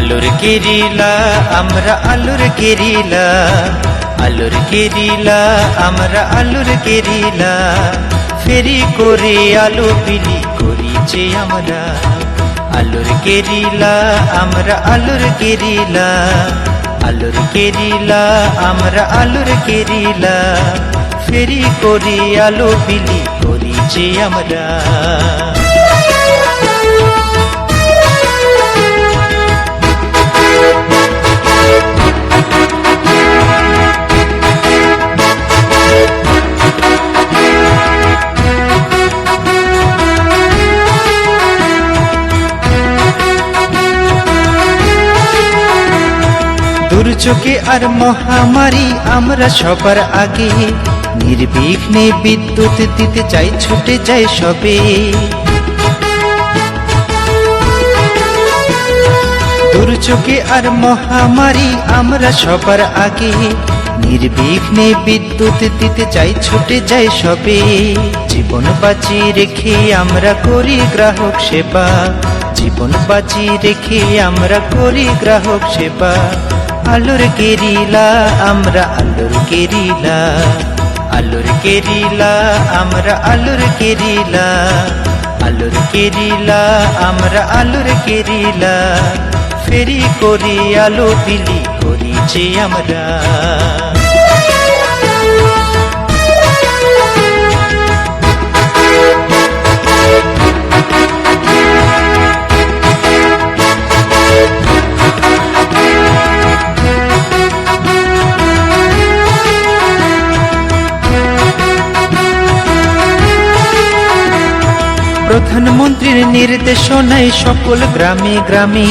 আলুর কেরিলা আমরা আলুর কেরিলা আলুর কেরিলা আমরা আলুর কেরিলা ফেরি করে আলু বিলি করিছে আমরা। আলুর কেরিলা আমরা আলুর কেরিলা আলুর কেরিলা আমরা আলুর কেরিলা ফেরি করে আলু বিলি করিছে আমরা। দুর্যোগে আর মহামারী, আমরা সবার আগে নির্বিঘ্নে বিদ্যুৎ দিতে চাই, ছুটে যায় সবে। দুর্যোগে আর মহামারী, আমরা সবার আগে নির্বিঘ্নে বিদ্যুৎ দিতে চাই, ছুটে যায় সবে। জীবন বাঁচিয়ে রেখে আমরা করি গ্রাহক সেবা। জীবন বাঁচিয়ে রেখে আমরা করি গ্রাহক সেবা। আলোর কেরিলা, আমরা আলুর কেরিলা। আলুর কেরিলা, আমরা আলুর কেরিলা। আলুর কেরিলা, আমরা আলুর কেরিলা। ফেরি করি আলো, বিলি করিছি আমরা। প্রধানমন্ত্রীর নির্দেশনায় সকল গ্রামে গ্রামে